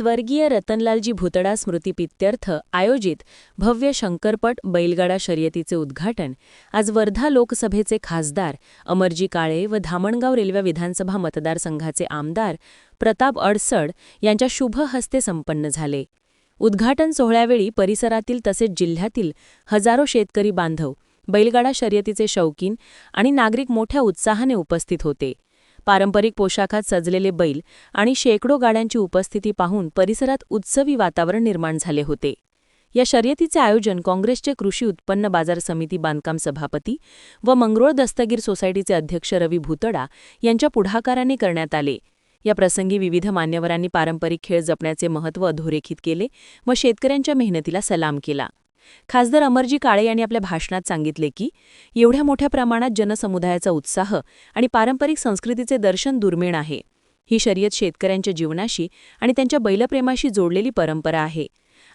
स्वर्गीय रतनलालजी भुतडा स्मृतीपित्यर्थ आयोजित भव्य शंकरपट बैलगाडा शर्यतीचे उद्घाटन. आज वर्धा लोकसभेचे खासदार अमरजी काळे व धामणगाव रेल्वे विधानसभा मतदारसंघाचे आमदार प्रताप अडसड यांच्या शुभ हस्ते संपन्न झाले. उद्घाटन सोहळ्यावेळी परिसरातील तसेच जिल्ह्यातील हजारो शेतकरी बांधव बैलगाडा शर्यतीचे शौकीन आणि नागरिक मोठ्या उत्साहाने उपस्थित होते. पारंपरिक पोशाखात सजलेले बैल आणि शेकडो गाड्यांची उपस्थिती पाहून परिसरात उत्सवी वातावरण निर्माण झाले होते. या शर्यतीचे आयोजन काँग्रेसचे कृषी उत्पन्न बाजार समिती बांधकाम सभापती व मंगरोळ दस्तगीर सोसायटीचे अध्यक्ष रवी भुतडा यांच्या पुढाकाराने करण्यात आले. या प्रसंगी विविध मान्यवरांनी पारंपरिक खेळ जपण्याचे महत्त्व अधोरेखित केले व शेतकऱ्यांच्या मेहनतीला सलाम केला. खासदार अमरजी काळे यांनी आपल्या भाषणात सांगितले की एवढ्या मोठ्या प्रमाणात जनसमुदायाचा उत्साह आणि पारंपरिक संस्कृतीचे दर्शन दुर्मिळ आहे. ही शर्यत शेतकऱ्यांच्या जीवनाशी आणि त्यांच्या बैलप्रेमाशी जोडलेली परंपरा आहे.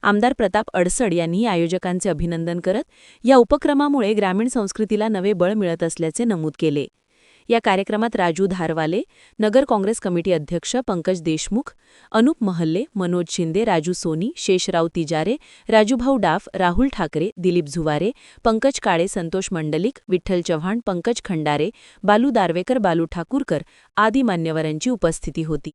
आमदार प्रताप अडसड यांनी आयोजकांचे अभिनंदन करत या उपक्रमामुळे ग्रामीण संस्कृतीला नवे बळ मिळत असल्याचे नमूद केले. या कार्यक्रमात राजू धारवाले नगर काँग्रेस कमिटी अध्यक्ष पंकज देशमुख अनुप महल्ले मनोज शिंदे राजू सोनी शेषराव तिजारे राजूभाऊ डाफ राहुल ठाकरे दिलीप झुवारे पंकज काळे संतोष मंडलिक विठ्ठल चव्हाण पंकज खंडारे बालू दारवेकर बालू ठाकूरकर आदी मान्यवरांची उपस्थिती होती.